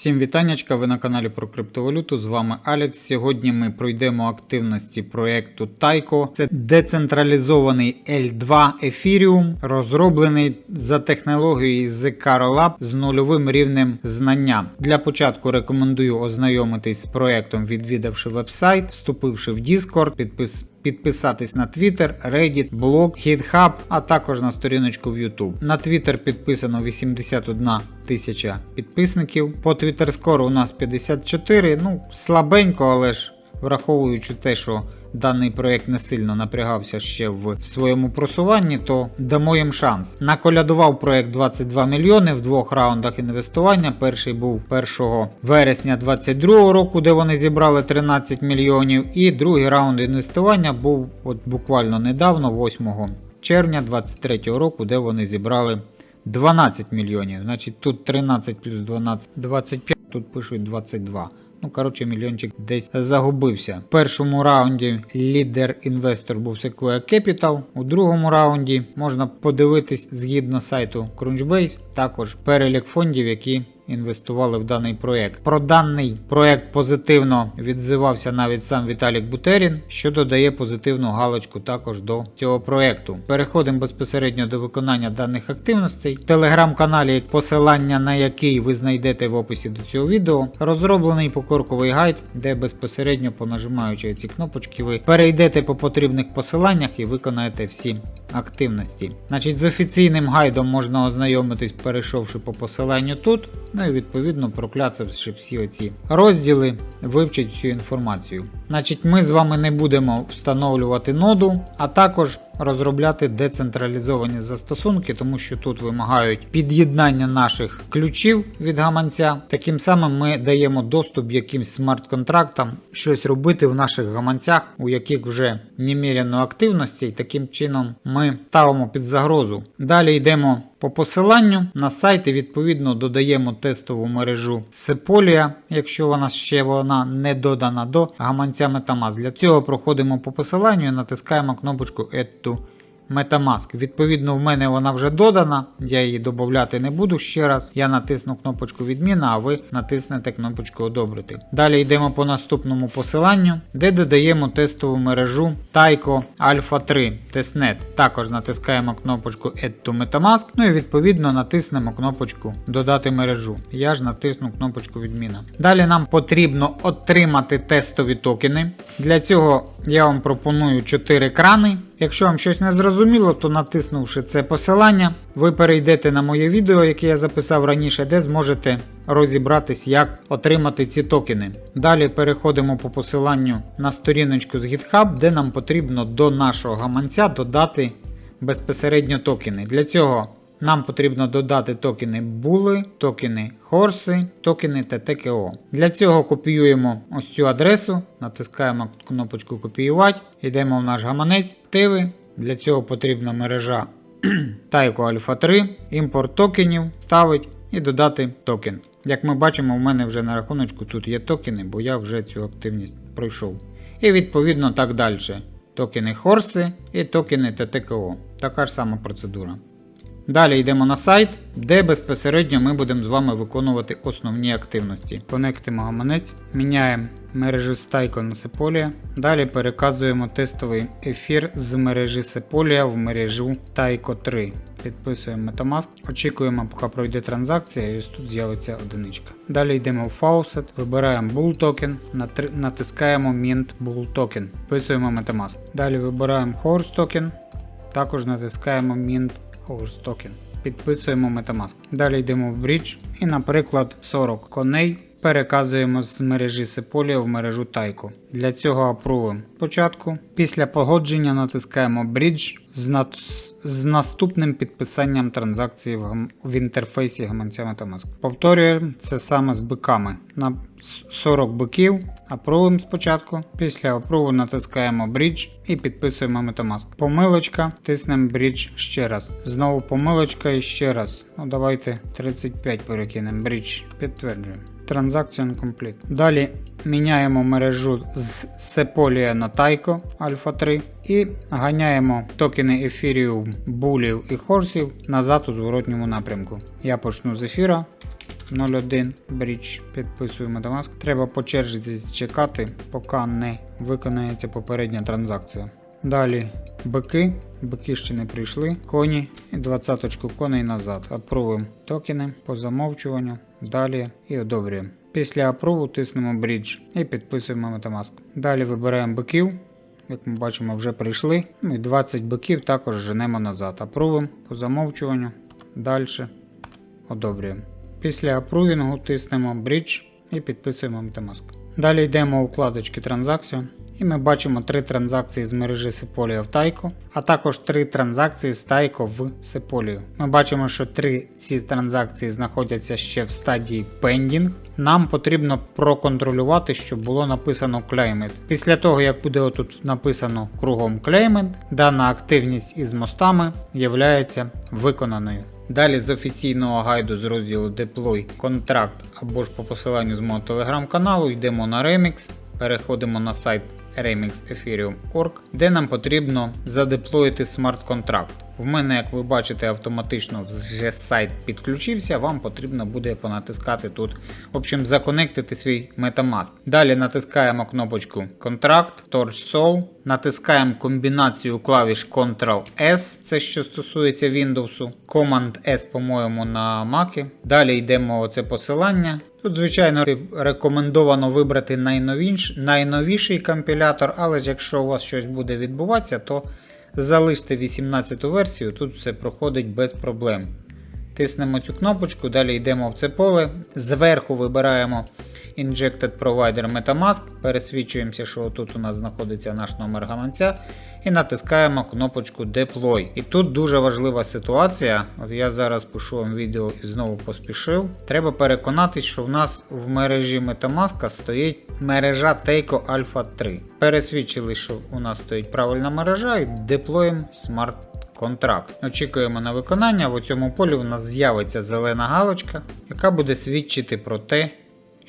Всім вітаннячка, ви на каналі про криптовалюту. З вами Алекс. Сьогодні ми пройдемо активності проєкту Taiko. Це децентралізований L2 Ethereum, розроблений за технологією з Lab з нульовим рівнем знання. Для початку рекомендую ознайомитись з проєктом, відвідавши вебсайт, вступивши в Discord, підпис. Підписатись на Twitter, Reddit, блог, GitHub, а також на сторіночку в YouTube. На Twitter підписано 81 тисяча підписників. По Twitter скоро у нас 54. Ну, слабенько, але ж враховуючи те, що даний проект не сильно напрягався ще в своєму просуванні, то дамо їм шанс. Наколядував проект 22 мільйони в двох раундах інвестування. Перший був 1 вересня 2022 року, де вони зібрали 13 мільйонів. І другий раунд інвестування був от буквально недавно, 8 червня 2023 року, де вони зібрали 12 мільйонів. Значить, тут 13 плюс 12, 25, тут пишуть 22. Ну, коротше, мільйончик десь загубився. В першому раунді лідер інвестор був Sequoia Capital. У другому раунді можна подивитись згідно сайту Crunchbase, також перелік фондів, які інвестували в даний проєкт. Про даний проєкт позитивно відзивався навіть сам Віталік Бутерін, що додає позитивну галочку також до цього проєкту. Переходимо безпосередньо до виконання даних активностей. В телеграм-каналі, посилання на який ви знайдете в описі до цього відео, розроблений покорковий гайд, де безпосередньо понажимаючи ці кнопочки, ви перейдете по потрібних посиланнях і виконаєте всі активності. Значить, з офіційним гайдом можна ознайомитись, перейшовши по посиланню тут. Ну і відповідно прокляцавши всі оці розділи, вивчить всю інформацію. Значить, ми з вами не будемо встановлювати ноду, а також розробляти децентралізовані застосунки, тому що тут вимагають під'єднання наших ключів від гаманця. Таким самим ми даємо доступ якимсь смарт-контрактам, щось робити в наших гаманцях, у яких вже неміряно активності, і таким чином ми ставимо під загрозу. Далі йдемо по посиланню на сайті відповідно додаємо тестову мережу Sepolia, якщо вона ще вона не додана до гаманця Metamask. Для цього проходимо по посиланню і натискаємо кнопочку Add to Metamask. Відповідно, в мене вона вже додана, я її додати не буду ще раз. Я натисну кнопочку відміна, а ви натиснете кнопочку Одобрити. Далі йдемо по наступному посиланню, де додаємо тестову мережу Taiko Alpha 3 Testnet. Також натискаємо кнопочку Add to Metamask, ну і відповідно натиснемо кнопочку Додати мережу. Я ж натисну кнопочку відміна. Далі нам потрібно отримати тестові токени. Для цього я вам пропоную 4 крани. Якщо вам щось не зрозуміло, то натиснувши це посилання, ви перейдете на моє відео, яке я записав раніше, де зможете розібратись, як отримати ці токени. Далі переходимо по посиланню на сторіночку з GitHub, де нам потрібно до нашого гаманця додати безпосередньо токени. Для цього нам потрібно додати токени були, токени хорси, токени ТТКО. Для цього копіюємо ось цю адресу, натискаємо кнопочку копіювати, йдемо в наш гаманець, активи. Для цього потрібна мережа Taiko Alpha 3, імпорт токенів, ставить і додати токен. Як ми бачимо, в мене вже на рахуночку тут є токени, бо я вже цю активність пройшов. І відповідно так далі. Токени хорси і токени ТТКО. Така ж сама процедура. Далі йдемо на сайт, де безпосередньо ми будемо з вами виконувати основні активності. Конектимо гаманець, міняємо мережу Stайко на Sepolia. Далі переказуємо тестовий ефір з мережі Sepolia в мережу Taiko 3. Підписуємо Metamask, очікуємо, поки пройде транзакція, і ось тут з'явиться одиничка. Далі йдемо в Faucet, вибираємо Bull токен, натискаємо Mint Bull токен, вписуємо Metamask. Далі вибираємо Horse токен, також натискаємо Mint Horse Token. Підписуємо Metamask. Далі йдемо в Bridge і, наприклад, 40 коней переказуємо з мережі Sepolia в мережу Taiko. Для цього апрувимо спочатку. Після погодження натискаємо Bridge з, на... з наступним підписанням транзакції в, в інтерфейсі гаманця Metamask. Повторюємо це саме з биками. На 40 биків апрувуємо спочатку. Після апруву натискаємо Bridge і підписуємо Metamask. Помилочка, тиснемо Bridge ще раз. Знову помилочка і ще раз. Ну давайте 35 перекинемо. Bridge. Підтверджуємо. Transaction Complete. Далі міняємо мережу з Sepolia на Taiko Alpha 3 і ганяємо токени Ethereum, булів і хорсів назад у зворотньому напрямку. Я почну з ефіра. 01 Bridge. Підписуємо Metamask. Треба по черзі чекати, поки не виконається попередня транзакція. Далі бики. Бики ще не прийшли. Коні і 20 коней назад. Апрувимо токени по замовчуванню. Далі і одобрюємо. Після апруву тиснемо Bridge і підписуємо Metamask. Далі вибираємо биків. Як ми бачимо, вже прийшли. Ну і 20 биків також женемо назад. Апрувимо по замовчуванню. Далі одобрюємо. Після апрувінгу тиснемо Bridge і підписуємо Metamask. Далі йдемо у вкладочки транзакцію. І ми бачимо три транзакції з мережі Sepolia в Taiko, а також три транзакції з Taiko в Sepolia. Ми бачимо, що три ці транзакції знаходяться ще в стадії Pending. Нам потрібно проконтролювати, щоб було написано Claimed. Після того, як буде отут написано кругом Claimed, дана активність із мостами є виконаною. Далі з офіційного гайду з розділу Deploy контракт або ж по посиланню з мого телеграм-каналу йдемо на Remix, переходимо на сайт Remix Ethereum.org, де нам потрібно задеплоїти смарт-контракт. В мене, як ви бачите, автоматично вже сайт підключився, вам потрібно буде понатискати тут, в общем, законектити свій Metamask. Далі натискаємо кнопочку Контракт, Torch Soul, натискаємо комбінацію клавіш Ctrl-S, це що стосується Windows, Command-S, по-моєму, на Mac. Далі йдемо оце посилання. Тут, звичайно, рекомендовано вибрати найновіш, найновіший компілятор, але ж якщо у вас щось буде відбуватися, то залиште 18 версію, тут все проходить без проблем. Тиснемо цю кнопочку, далі йдемо в це поле. Зверху вибираємо Injected Provider Metamask, пересвідчуємося, що тут у нас знаходиться наш номер гаманця. І натискаємо кнопочку Deploy. І тут дуже важлива ситуація. От Я зараз пишу вам відео і знову поспішив. Треба переконатись, що в нас в мережі Metamask стоїть мережа Teiko Alpha 3. Пересвідчили, що у нас стоїть правильна мережа, і деплоїмо смарт контракт. Очікуємо на виконання. В цьому полі у нас з'явиться зелена галочка, яка буде свідчити про те,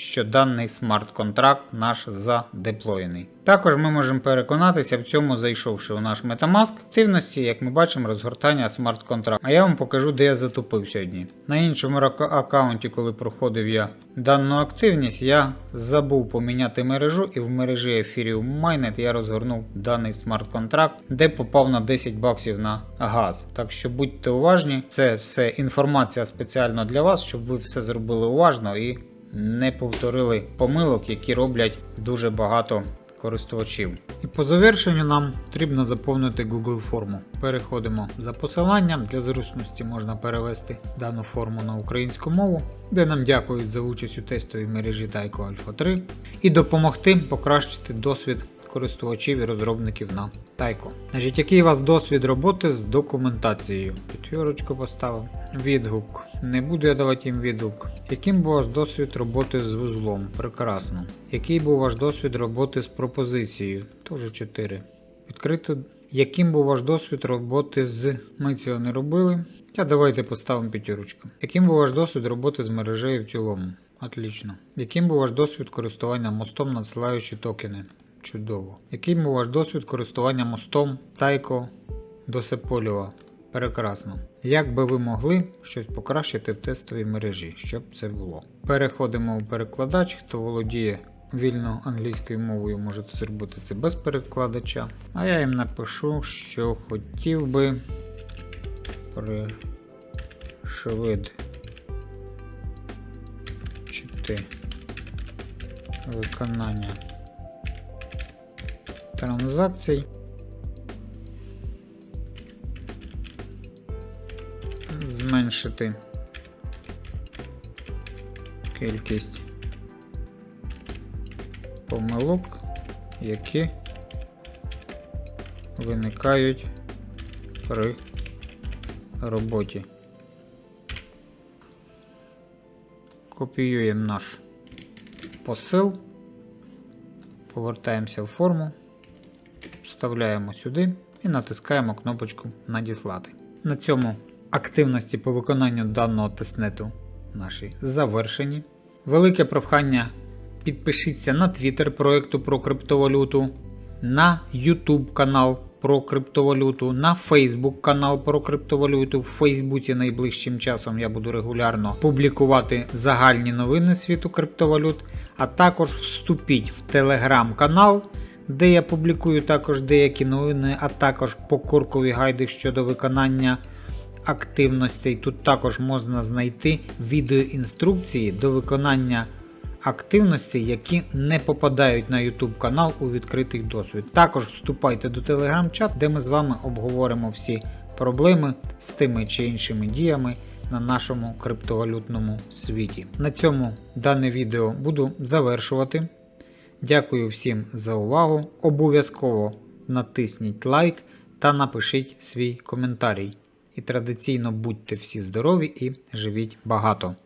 що даний смарт-контракт наш задеплоєний. Також ми можемо переконатися в цьому, зайшовши у наш Metamask активності, як ми бачимо, розгортання смарт-контракту. А я вам покажу, де я затупив сьогодні. На іншому аккаунті, коли проходив я дану активність, я забув поміняти мережу, і в мережі Ethereum Mainnet я розгорнув даний смарт-контракт, де попав на 10 баксів на газ. Так що будьте уважні, це все інформація спеціально для вас, щоб ви все зробили уважно і не повторили помилок, які роблять дуже багато користувачів. І по завершенню нам потрібно заповнити Google форму. Переходимо за посиланням. Для зручності можна перевести дану форму на українську мову, де нам дякують за участь у тестовій мережі Taiko Alpha 3 і допомогти покращити досвід користувачів і розробників на Taiko. Значить, Який у вас досвід роботи з документацією? П'ятірочку поставив. Відгук. Не буду я давати їм відгук. Яким був ваш досвід роботи з вузлом? Прекрасно. Який був ваш досвід роботи з пропозицією? Тоже 4. Відкрито. Яким був ваш досвід роботи з. Ми цього не робили. Та давайте поставимо п'ятірочку. Яким був ваш досвід роботи з мережею в цілому? Отлично. Яким був ваш досвід користування мостом, надсилаючи токени? Чудово. Який був ваш досвід користування мостом Тайко до Сеполіва? Прекрасно. Як би ви могли щось покращити в тестовій мережі, щоб це було? Переходимо у перекладач, хто володіє вільно англійською мовою, можете зробити це без перекладача. А я їм напишу, що хотів би пришвидшити виконання транзакцій. Зменшити кількість помилок, які виникають при роботі. Копіюємо наш посил, повертаємося в форму вставляємо сюди і натискаємо кнопочку Надіслати. На цьому активності по виконанню даного тестнету наші завершені. Велике прохання підпишіться на Twitter проєкту про криптовалюту, на YouTube канал про криптовалюту, на Facebook канал про криптовалюту. В Фейсбуці найближчим часом я буду регулярно публікувати загальні новини світу криптовалют, а також вступіть в телеграм-канал, де я публікую також деякі новини, а також покуркові гайди щодо виконання активностей. Тут також можна знайти відеоінструкції до виконання активностей, які не попадають на YouTube канал у відкритий досвід. Також вступайте до телеграм-чат, де ми з вами обговоримо всі проблеми з тими чи іншими діями на нашому криптовалютному світі. На цьому дане відео буду завершувати. Дякую всім за увагу. Обов'язково натисніть лайк та напишіть свій коментарій. І традиційно будьте всі здорові і живіть багато.